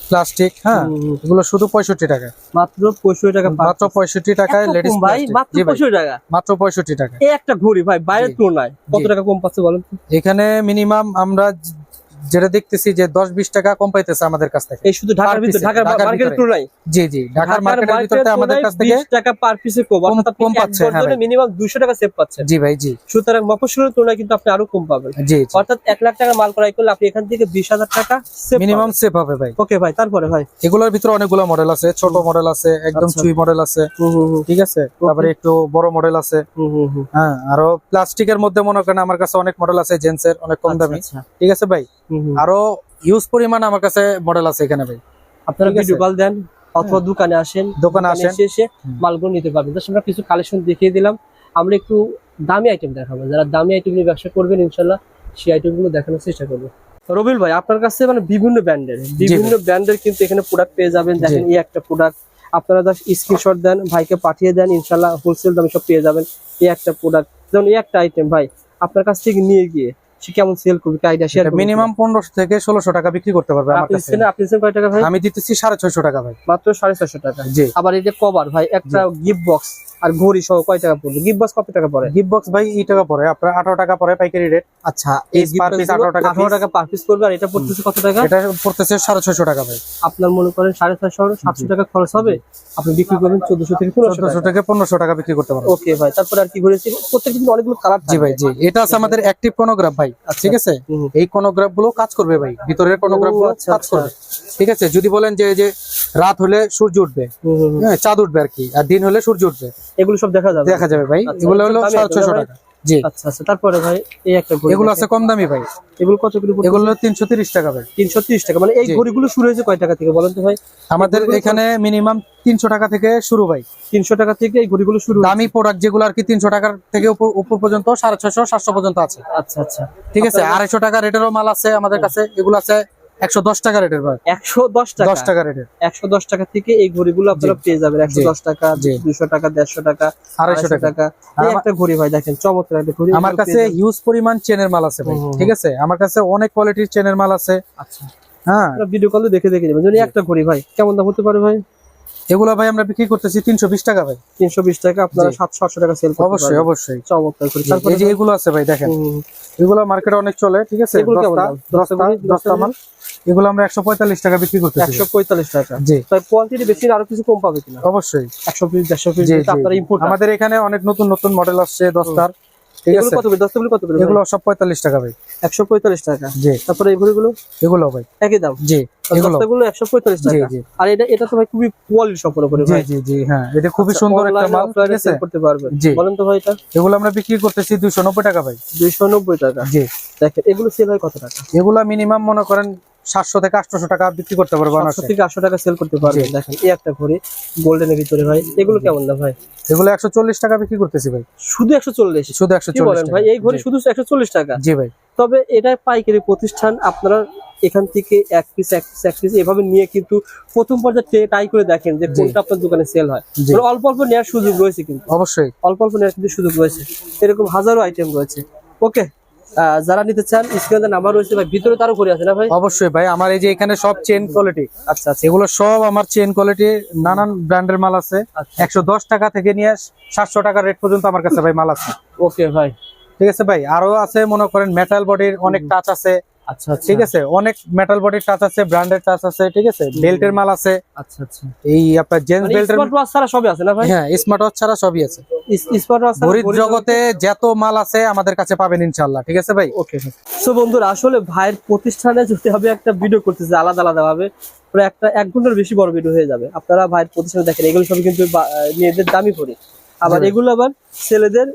Speaker 1: প্লাস্টিক হ্যাঁ এগুলো শুধু পঁয়ষট্টি টাকা।
Speaker 2: মাত্র পঁয়ষট্টি টাকা
Speaker 1: মাত্র পঁয়ষট্টি টাকায় লেডিস
Speaker 2: ভাই মাত্র পঁয়ষট্টি টাকা।
Speaker 1: মাত্র পঁয়ষট্টি টাকা
Speaker 2: এই একটা ঘড়ি ভাই বাইরের
Speaker 1: জি।
Speaker 2: তুলনায় কত টাকা কম পাচ্ছে বলেন
Speaker 1: এখানে মিনিমাম আমরা যেটা দেখতেছি যে দশ বিশ টাকা কম পাইতেছে আমাদের কাছ থেকে।
Speaker 2: এই শুধু ঢাকার ভিতরে ঢাকার
Speaker 1: ঢাকার
Speaker 2: মার্কেটের তুলনায়
Speaker 1: জি জি ঢাকার মার্কেটের ভিতরে আমাদের কাছ থেকে
Speaker 2: টাকা পার পিসে কম।
Speaker 1: পাচ্ছে, হ্যাঁ।
Speaker 2: মিনিমাম 200 টাকা সেভ পাচ্ছেন।
Speaker 1: জি ভাই জি।
Speaker 2: সুতরাং মফস্বলের তুলনায় কিন্তু আপনি আরও কম পাবেন।
Speaker 1: জি
Speaker 2: অর্থাৎ এক লাখ টাকা মাল ক্রয় করলে আপনি এখান থেকে বিশ হাজার টাকা সেভ
Speaker 1: মিনিমাম সেভ হবে ভাই।
Speaker 2: ওকে ভাই তারপরে ভাই?
Speaker 1: এগুলোর ভিতরে অনেকগুলো মডেল আছে ছোট মডেল আছে একদম
Speaker 2: আচ্ছা।
Speaker 1: চুই মডেল আছে ঠিক আছে? তারপরে একটু বড় মডেল আছে। হ্যাঁ আরও প্লাস্টিকের মধ্যে মনে করেন আমার কাছে অনেক মডেল আছে জেন্টসের অনেক কম
Speaker 2: আচ্ছা,
Speaker 1: দামি।
Speaker 2: আচ্ছা।
Speaker 1: ঠিক আছে ভাই। আরও ইউজ পরিমাণ আমার কাছে মডেল আছে এখানে ভাই।
Speaker 2: আপনারা। ভিডিও কল দেন অথবা দোকানে আসেন
Speaker 1: দোকানে আসেন।
Speaker 2: এসে মালগুলো নিতে পারবেন। জাস্ট আমরা কিছু কালেকশন দেখিয়ে দিলাম। আমরা একটু দামি আইটেম দেখাবো। যারা দামি আইটেম নিয়ে ব্যবসা করবেন ইনশাল্লাহ সেই আইটেমগুলো দেখানোর চেষ্টা করব। রবিল ভাই আপনার কাছে মানে বিভিন্ন ব্র্যান্ডের বিভিন্ন ব্র্যান্ডের কিন্তু এখানে প্রোডাক্ট পেয়ে যাবেন। দেখেন এই একটা প্রোডাক্ট আপনারা জাস্ট স্ক্রিনশট দেন ভাইকে পাঠিয়ে দেন ইনশাল্লাহ হোলসেল দামে সব পেয়ে যাবেন। এই একটা প্রোডাক্ট যেমন এই একটা আইটেম ভাই আপনার কাছ থেকে নিয়ে গিয়ে সে কেমন সেল করবে আইডিয়া শেয়ার
Speaker 1: মিনিমাম পনেরোশো থেকে ষোলোশো টাকা বিক্রি করতে পারবে আমার
Speaker 2: আপনি
Speaker 1: কাছে।
Speaker 2: আপনি দিচ্ছেন কয় টাকা ভাই?
Speaker 1: আমি দিতেছি সাড়ে ছয়শো টাকা ভাই।
Speaker 2: মাত্র সাড়ে ছয়শো টাকা।
Speaker 1: জি।
Speaker 2: আবার এই যে কভার ভাই একটা গিফট বক্স আর ঘড়ি সহ কয় টাকা পড়বে? গিফট বক্স কত টাকা পড়ে?
Speaker 1: গিফট বক্স ভাই ই টাকা পরে আপনার আঠারো টাকা পরে পাইকারি রেট
Speaker 2: আচ্ছা
Speaker 1: এই per piece 18 টাকা
Speaker 2: আঠারো
Speaker 1: piece।
Speaker 2: টাকা পার পিস পড়বে আর এটা পড়তেছে কত টাকা?
Speaker 1: এটা পড়তেছে সাড়ে ছয়শো টাকা ভাই।
Speaker 2: আপনার মনে করেন সাড়ে ছয়শো সাতশো টাকা খরচ হবে। আপনি বিক্রি করবেন চোদ্দশো থেকে পনেরোশো
Speaker 1: থেকে পনেরোশো টাকা বিক্রি করতে পারবে
Speaker 2: ওকে ভাই তারপরে আর কি ঘুরেছি প্রত্যেক কিন্তু অনেকগুলো কালার
Speaker 1: জি ভাই জি। এটা আছে আমাদের অ্যাক্টিভ কোনোগ্রাফ ভাই
Speaker 2: আচ্ছা।
Speaker 1: ঠিক আছে? এই কোনোগ্রাফগুলো কাজ করবে ভাই ভিতরের কোনোগ্রাফগুলো
Speaker 2: আচ্ছা,
Speaker 1: কাজ
Speaker 2: আচ্ছা।
Speaker 1: করবে ঠিক আছে? যদি বলেন যে এই যে রাত হলে সূর্য উঠবে। হ্যাঁ চাঁদ উঠবে আর কি আর দিন হলে সূর্য উঠবে।
Speaker 2: এগুলো সব দেখা যাবে।
Speaker 1: দেখা যাবে ভাই।
Speaker 2: আচ্ছা,
Speaker 1: এগুলো হলো
Speaker 2: দামি
Speaker 1: সাড়ে
Speaker 2: আছে
Speaker 1: ছয়শো
Speaker 2: না ভাই?
Speaker 1: টাকা জি।
Speaker 2: আচ্ছা আচ্ছা তারপরে ভাই এই একটা ঘড়ি
Speaker 1: এগুলো আছে কম দামি ভাই।
Speaker 2: এগুলো কত করে
Speaker 1: এগুলো তিনশো তিরিশ টাকা ভাই।
Speaker 2: তিনশো তিরিশ টাকা। মানে এই ঘড়িগুলো শুরু হয়েছে কয় টাকা থেকে বলেন তো ভাই?
Speaker 1: আমাদের এখানে মিনিমাম তিনশো টাকা থেকে শুরু ভাই।
Speaker 2: তিনশো টাকা থেকে এই ঘড়িগুলো শুরু।
Speaker 1: দামি প্রোডাক্ট যেগুলো আর কি তিনশো টাকার থেকে উপর উপর পর্যন্ত সাড়ে ছয়শো সাতশো পর্যন্ত আছে।
Speaker 2: আচ্ছা আচ্ছা।
Speaker 1: ঠিক আছে?
Speaker 2: আপনারা-
Speaker 1: আড়াইশো টাকা রেটেরও মাল আছে আমাদের কাছে। এগুলো আছে একশো দশ টাকা রেটের ভাই।
Speaker 2: একশো দশ টাকা।
Speaker 1: দশ টাকা রেটের।
Speaker 2: একশো দশ টাকা থেকে এই ঘড়িগুলো আপনারা পেয়ে যাবেন। একশো দশ টাকা। দুশো টাকা দেড়শো টাকা
Speaker 1: আড়াইশো টাকা।
Speaker 2: একটা ঘড়ি ভাই দেখেন চমৎকার একটা ঘড়ি।
Speaker 1: আমার কাছে হিউজ পরিমাণ চেনের মাল আছে ভাই ঠিক আছে? আমার কাছে অনেক কোয়ালিটির চেনের মাল আছে।
Speaker 2: আচ্ছা।
Speaker 1: হ্যাঁ।
Speaker 2: ভিডিও কলে দেখে দেখে যাবেন। যদি একটা ঘড়ি ভাই কেমন দাম হতে পারে ভাই?
Speaker 1: এগুলো ভাই আমরা বিক্রি করতেছি তিনশো বিশ টাকা ভাই।
Speaker 2: তিনশো বিশ টাকা আপনারা সাতশো আটশো টাকা সেল
Speaker 1: অবশ্যই অবশ্যই।
Speaker 2: চমৎকার তারপরে
Speaker 1: যে এগুলো আছে ভাই দেখেন। এগুলো মার্কেটে অনেক চলে ঠিক আছে? দশটা
Speaker 2: করে?
Speaker 1: মাল। এগুলো আমরা একশো পঁয়তাল্লিশ টাকা বিক্রি করতেছি।
Speaker 2: একশো পঁয়তাল্লিশ টাকা।
Speaker 1: জি।
Speaker 2: তাই কোয়ান্টিটি বেশি আরও কিছু কম পাবে কিনা?
Speaker 1: অবশ্যই।
Speaker 2: একশো পিস দেড়শো পিস আপনারা ইম্পোর্ট
Speaker 1: আমাদের এখানে অনেক নতুন নতুন মডেল আসছে দশটার ঠিক আছে।
Speaker 2: কত করে? গুলো কত করে
Speaker 1: এগুলো সব পঁয়তাল্লিশ টাকা ভাই।
Speaker 2: একশো পঁয়তাল্লিশ টাকা।
Speaker 1: জি।
Speaker 2: তারপরে এই ঘড়িগুলো?
Speaker 1: এগুলো ভাই।
Speaker 2: একই দাম?
Speaker 1: জি এগুলো।
Speaker 2: দশটাগুলো একশো পঁয়তাল্লিশ
Speaker 1: জি
Speaker 2: টাকা। আর এটা এটা তো ভাই খুবই কোয়ালিটি সম্পন্ন করে ভাই।
Speaker 1: জি জি হ্যাঁ। এটা খুবই
Speaker 2: আচ্ছা,
Speaker 1: সুন্দর একটা
Speaker 2: online,
Speaker 1: মাল ঠিক আছে?
Speaker 2: করতে পারবেন। বলেন তো ভাই এটা।
Speaker 1: এগুলো আমরা বিক্রি করতেছি দুইশো নব্বই টাকা ভাই।
Speaker 2: দুইশো নব্বই টাকা।
Speaker 1: জি।
Speaker 2: দেখেন এগুলো সেল হয় কত টাকা?
Speaker 1: এগুলা মিনিমাম মনে করেন সাতশো থেকে আটশো টাকা বিক্রি করতে পারব
Speaker 2: সাতশো। থেকে আটশো টাকা সেল করতে পারবেন। দেখেন এই একটা ঘড়ি গোল্ডেনের ভিতরে ভাই এগুলো কেমন দাম ভাই?
Speaker 1: এগুলো একশো চল্লিশ টাকা বিক্রি করতেছি ভাই।
Speaker 2: শুধু একশো চল্লিশ?
Speaker 1: শুধু একশো
Speaker 2: বলেন ভাই এই ঘড়ি শুধু একশো চল্লিশ টাকা?
Speaker 1: জি ভাই।
Speaker 2: তবে এটা পাইকারি প্রতিষ্ঠান আপনারা এখান থেকে এক পিস এক পিস এক পিস এভাবে নিয়ে কিন্তু প্রথম পর্যায়ে ট্রাই করে দেখেন যে কোনটা আপনার দোকানে সেল হয়। মানে অল্প অল্প নেওয়ার সুযোগ রয়েছে কিন্তু।
Speaker 1: অবশ্যই।
Speaker 2: অল্প অল্প নেওয়ার কিন্তু সুযোগ রয়েছে। এরকম হাজারো আইটেম রয়েছে। ওকে যারা নিতে চান স্ক্রিনে নাম্বার রয়েছে ভাই ভিতরে তারও করে আছে না ভাই?
Speaker 1: অবশ্যই ভাই আমার এই যে এখানে সব চেন কোয়ালিটি
Speaker 2: আচ্ছা আচ্ছা।
Speaker 1: এগুলো সব আমার চেন কোয়ালিটি নানান ব্র্যান্ডের মাল আছে।
Speaker 2: আচ্ছা।
Speaker 1: একশো দশ টাকা থেকে নিয়ে সাতশো টাকা রেট পর্যন্ত আমার কাছে ভাই মাল আছে।
Speaker 2: ওকে ভাই।
Speaker 1: ঠিক আছে ভাই আরও আছে মনে করেন মেটাল বডির অনেক টাচ আছে।
Speaker 2: আচ্ছা আচ্ছা।
Speaker 1: ঠিক আছে অনেক মেটাল বডির টাচ আছে ব্র্যান্ডের টাচ আছে ঠিক আছে? বেল্টের মাল আছে।
Speaker 2: আচ্ছা আচ্ছা।
Speaker 1: এই আপনার জেন্টস বেল্টের
Speaker 2: স্মার্ট ওয়াচ ছাড়া সবই আছে না ভাই?
Speaker 1: হ্যাঁ স্মার্ট ওয়াচ ছাড়া সবই আছে।
Speaker 2: স্মার্ট
Speaker 1: জগতে যত মাল আছে আমাদের কাছে পাবেন ইনশাল্লাহ ঠিক আছে ভাই?
Speaker 2: ওকে সো বন্ধুরা আসলে ভাইয়ের প্রতিষ্ঠানে যদি একটা ভিডিও করতেছে আলাদা আলাদা ভাবে পুরো একটা এক ঘণ্টার বেশি বড় ভিডিও হয়ে যাবে। আপনারা ভাইয়ের প্রতিষ্ঠানে দেখেন এগুলো সব কিন্তু মেয়েদের দামি পড়ে আবার এগুলো আবার ছেলেদের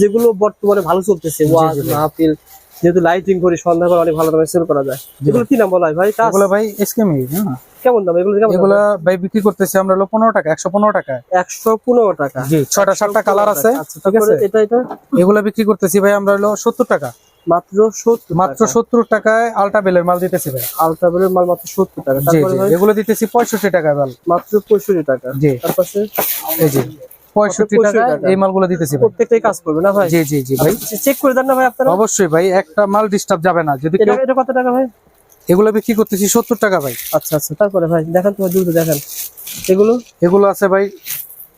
Speaker 2: যেগুলো বর্তমানে ভালো চলতেছে ওয়াজ। মাহফিল যেহেতু লাইটিং করে অনেক ভালো দামে সেল করা যায়। এগুলো কি নাম বলা হয় ভাই?
Speaker 1: ভাই এসকেমি হ্যাঁ
Speaker 2: কেমন দাম? এগুলো কেমন
Speaker 1: ভাই বিক্রি করতেছি আমরা হলো পনেরো টাকা একশো পনেরো টাকা।
Speaker 2: একশো পনেরো টাকা।
Speaker 1: জি ছয়টা সাতটা কালার আছে
Speaker 2: আচ্ছা
Speaker 1: ঠিক আছে?
Speaker 2: এটা এটা?
Speaker 1: এগুলা বিক্রি করতেছি ভাই আমরা হলো সত্তর টাকা।
Speaker 2: মাত্র
Speaker 1: মাত্র সত্তর টাকায় বেলের মাল দিতেছি ভাই।
Speaker 2: মাল মাত্র সত্তর টাকা।
Speaker 1: এগুলো দিতেছি পঁয়ষট্টি টাকা মাল।
Speaker 2: মাত্র পঁয়ষট্টি টাকা।
Speaker 1: জি।
Speaker 2: তার পাশে?
Speaker 1: এই জি পঁয়ষট্টি
Speaker 2: টাকা।
Speaker 1: এই মালগুলো দিতেছি
Speaker 2: প্রত্যেকটাই কাজ করবে না ভাই?
Speaker 1: জি জি জি ভাই।
Speaker 2: চেক করে দেন না ভাই আপনারা?
Speaker 1: অবশ্যই ভাই একটা মাল ডিস্টার্ব যাবে না। যদি
Speaker 2: এটা কত টাকা ভাই?
Speaker 1: এগুলো বিক্রি করতেছি সত্তর টাকা ভাই।
Speaker 2: আচ্ছা আচ্ছা তারপরে ভাই দেখেন তোমার দ্রুত দেখেন। এগুলো?
Speaker 1: এগুলো আছে ভাই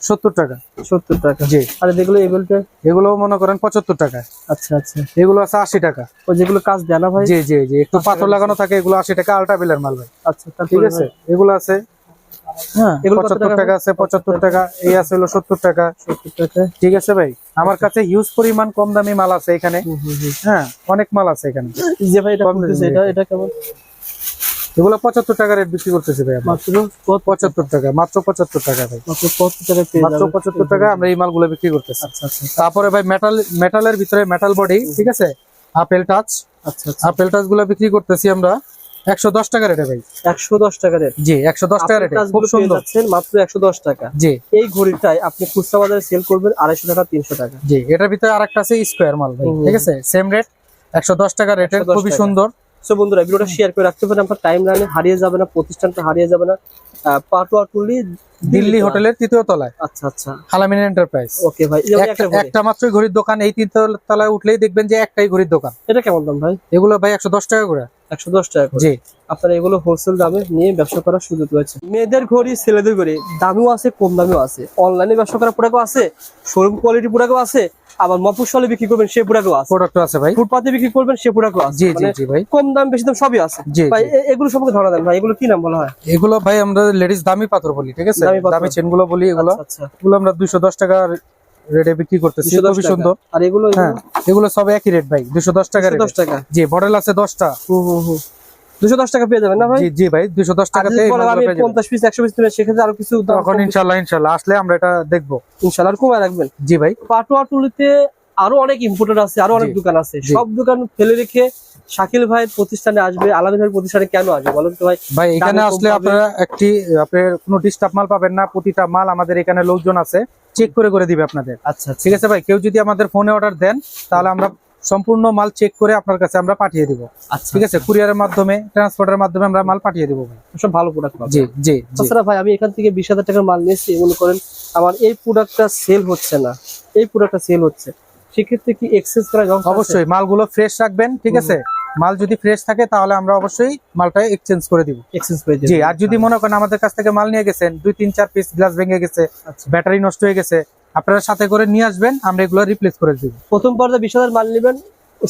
Speaker 1: সত্তর টাকা।
Speaker 2: সত্তর টাকা।
Speaker 1: জি।
Speaker 2: আর যেগুলো এগুলোতে
Speaker 1: এগুলো মনে করেন পঁচাত্তর টাকা।
Speaker 2: আচ্ছা আচ্ছা।
Speaker 1: এগুলো আছে আশি টাকা।
Speaker 2: ও যেগুলো কাজ দেয় না ভাই?
Speaker 1: জি জি জি একটু পাথর লাগানো থাকে এগুলো আশি টাকা আলটা বিলের মাল ভাই।
Speaker 2: আচ্ছা
Speaker 1: ঠিক আছে? এগুলো আছে পঁচাত্তর
Speaker 2: টাকা?
Speaker 1: টাকা আছে পঁচাত্তর টাকা এই আছে হলো সত্তর টাকা। ঠিক আছে ভাই? আমার কাছে হিউজ পরিমাণ কম দামি মাল আছে এখানে।
Speaker 2: হুম, হুম, হুম।
Speaker 1: হ্যাঁ অনেক মাল আছে এখানে।
Speaker 2: যে ভাই এটা
Speaker 1: কম
Speaker 2: করতেছে
Speaker 1: দামি
Speaker 2: এটা এটা কেমন?
Speaker 1: এগুলো পঁচাত্তর টাকা রেট বিক্রি করতেছি ভাই
Speaker 2: মাত্র
Speaker 1: পঁচাত্তর টাকা মাত্র পঁচাত্তর টাকা ভাই।
Speaker 2: মাত্র
Speaker 1: পঁচাত্তর টাকা আমরা এই মালগুলো বিক্রি করতেছি।
Speaker 2: আচ্ছা আচ্ছা
Speaker 1: তারপরে ভাই মেটাল মেটালের ভিতরে মেটাল বডি ঠিক আছে? আপেল টাচ
Speaker 2: আচ্ছা আচ্ছা।
Speaker 1: আপেল টাচগুলো বিক্রি করতেছি আমরা। একশো দশ টাকা রেটে ভাই।
Speaker 2: একশো দশ টাকা রেট
Speaker 1: জি একশো দশ টাকা রেটে খুব সুন্দর।
Speaker 2: মাত্র একশো দশ টাকা।
Speaker 1: জি।
Speaker 2: এই ঘড়িটাই আপনি খুচরা বাজারে সেল করবেন আড়াইশো টাকা তিনশো টাকা।
Speaker 1: জি এটার ভিতরে আরেকটা আছে স্কোয়ার মাল ভাই ঠিক আছে? সেম রেট একশো দশ টাকা রেটের
Speaker 2: 110
Speaker 1: খুবই সুন্দর।
Speaker 2: সো বন্ধুরা ভিডিওটা শেয়ার করে রাখতে পারেন আপনার টাইম লাইনে হারিয়ে যাবে না প্রতিষ্ঠানটা হারিয়ে যাবে না। আহ, পাটুয়া
Speaker 1: দিল্লি হোটেলের তৃতীয় তলায়।
Speaker 2: আচ্ছা আচ্ছা।
Speaker 1: আলামিন এন্টারপ্রাইজ
Speaker 2: ওকে ভাই
Speaker 1: একটা মাত্রই ঘড়ির দোকান এই তিন তলায় উঠলেই দেখবেন যে একটাই ঘড়ির দোকান।
Speaker 2: এটা কেমন দাম ভাই?
Speaker 1: এগুলো ভাই একশো দশ টাকা করে।
Speaker 2: একশো দশ টাকা
Speaker 1: জি।
Speaker 2: আপনারা এগুলো হোলসেল দামে নিয়ে ব্যবসা করার সুযোগ রয়েছে। মেয়েদের ঘড়ি ছেলেদের ঘড়ি দামিও আছে কম দামিও আছে। অনলাইনে ব্যবসা করার প্রোডাক্টও আছে শোরুম কোয়ালিটি প্রোডাক্টও আছে আবার মফস্বলে বিক্রি করবেন সেই প্রোডাক্টও আছে।
Speaker 1: প্রোডাক্ট আছে ভাই।
Speaker 2: ফুটপাতে বিক্রি করবেন সেই প্রোডাক্টও আছে।
Speaker 1: জি জি
Speaker 2: মানে
Speaker 1: জি ভাই।
Speaker 2: কম দাম বেশি দাম সবই আছে। ভাই এগুলো সম্পর্কে ধারণা দেন ভাই এগুলো কি নাম বলা হয়?
Speaker 1: এগুলো ভাই আমরা লেডিস দামি পাথর বলি ঠিক আছে?
Speaker 2: দামি পাথর।
Speaker 1: দামি চেনগুলো বলি এগুলো।
Speaker 2: আচ্ছা আচ্ছা।
Speaker 1: এগুলো আমরা দুইশো দশ টাকা রেটে বিক্রি করতেছি খুবই সুন্দর।
Speaker 2: আর এগুলো
Speaker 1: হ্যাঁ এগুলো সব একই রেট ভাই দুশো দশ টাকা
Speaker 2: দশ টাকা।
Speaker 1: জি মডেল আছে দশটা।
Speaker 2: হুম হুম হুম। দুশো দশ টাকা পেয়ে যাবেন না ভাই?
Speaker 1: জি
Speaker 2: আমি। পঞ্চাশ পিস একশো পিস নেবেন সেক্ষেত্রে আরও কিছু
Speaker 1: তখন আসলে আমরা এটা দেখব।
Speaker 2: ইনশাল্লাহ আর কমায় রাখবেন।
Speaker 1: জি ভাই।
Speaker 2: পাটুয়া টুলিতে আরও অনেক ইম্পোর্টার আছে আরও অনেক দোকান আছে। সব দোকান ফেলে রেখে শাকিল ভাইয়ের প্রতিষ্ঠানে আসবে। আলাদা ভাইয়ের প্রতিষ্ঠানে কেন আসবে বলেন তো ভাই?
Speaker 1: ভাই এখানে আসলে আপনারা একটি আপনার কোনো ডিস্টার্ব মাল পাবেন না। প্রতিটা মাল আমাদের এখানে লোকজন আছে চেক করে করে দিবে আপনাদের।
Speaker 2: আচ্ছা আচ্ছা।
Speaker 1: ঠিক আছে ভাই কেউ যদি আমাদের ফোনে অর্ডার দেন তাহলে আমরা সম্পূর্ণ মাল চেক করে আপনার কাছে আমরা পাঠিয়ে দিব।
Speaker 2: আচ্ছা
Speaker 1: ঠিক আছে? কুরিয়ারের মাধ্যমে ট্রান্সপোর্টের মাধ্যমে আমরা মাল পাঠিয়ে দিব ভাই।
Speaker 2: সব ভালো প্রোডাক্ট
Speaker 1: জি জি জি।
Speaker 2: তাছাড়া ভাই আমি এখান থেকে বিশ হাজার টাকার মাল নিয়েছি। মনে করেন আমার এই প্রোডাক্টটা সেল হচ্ছে না। এই প্রোডাক্টটা সেল হচ্ছে। সেক্ষেত্রে কি এক্সচেঞ্জ করা যাবে
Speaker 1: অবশ্যই মালগুলো ফ্রেশ রাখবেন ঠিক আছে? মাল যদি ফ্রেশ থাকে তাহলে আমরা অবশ্যই মালটা এক্সচেঞ্জ করে দিব।
Speaker 2: এক্সচেঞ্জ করে
Speaker 1: জি আর যদি মনে করেন আমাদের কাছ থেকে মাল নিয়ে গেছেন দুই তিন চার পিস গ্লাস ভেঙে গেছে
Speaker 2: আচ্ছা।
Speaker 1: ব্যাটারি নষ্ট হয়ে গেছে আপনারা সাথে করে নিয়ে আসবেন আমরা এগুলো রিপ্লেস করে দিব।
Speaker 2: প্রথম পর্যায়ে বিশ মাল নেবেন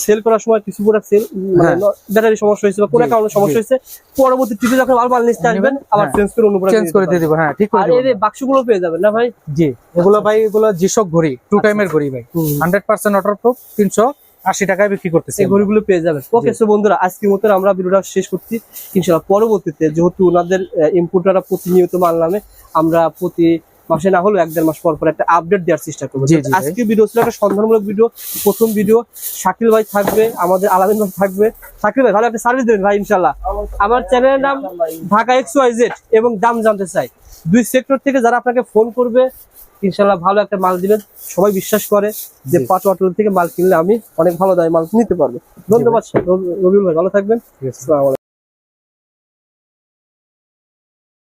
Speaker 2: সেল করার সময় কিছু প্রোডাক্ট সেল
Speaker 1: হ্যাঁ।
Speaker 2: ব্যাটারি সমস্যা হয়েছে বা কোনো কারণে সমস্যা হয়েছে পরবর্তী ট্রিপে যখন আবার মাল নিতে আসবেন আবার
Speaker 1: হ্যাঁ।
Speaker 2: চেঞ্জ করে অন্য
Speaker 1: চেঞ্জ করে দিয়ে দিব। হ্যাঁ ঠিক করে
Speaker 2: আর এই বাক্সগুলো পেয়ে যাবেন না ভাই?
Speaker 1: জি এগুলো ভাই এগুলো জিশক ঘড়ি টু টাইমের ঘড়ি ভাই। হান্ড্রেড পার্সেন্ট অর্ডার প্রুফ তিনশো আশি টাকায় বিক্রি করতেছি
Speaker 2: এই ঘড়িগুলো পেয়ে যাবেন। ওকে সো বন্ধুরা আজকের মতো আমরা ভিডিওটা শেষ করছি। ইনশাআল্লাহ পরবর্তীতে যেহেতু ওনাদের ইম্পোর্টাররা প্রতিনিয়ত মাল নামে আমরা প্রতি মাসে না হলেও এক দেড় মাস পর পর একটা আপডেট দেওয়ার চেষ্টা করব। আজকে ভিডিও ছিল একটা সন্ধানমূলক ভিডিও প্রথম ভিডিও শাকিল ভাই থাকবে আমাদের আলামিন ভাই থাকবে। শাকিল ভাই ভালো একটা সার্ভিস দেবেন ভাই ইনশাল্লাহ আমার চ্যানেলের নাম ঢাকা এক্স ওয়াই জেড এবং দাম জানতে চাই। দুই সেক্টর থেকে যারা আপনাকে ফোন করবে ইনশাল্লাহ ভালো একটা মাল দিবেন। সবাই বিশ্বাস করে যে। পাট ওয়াটল থেকে মাল কিনলে আমি অনেক ভালো দামে মাল নিতে পারব। ধন্যবাদ রবিউল ভাই ভালো থাকবেন।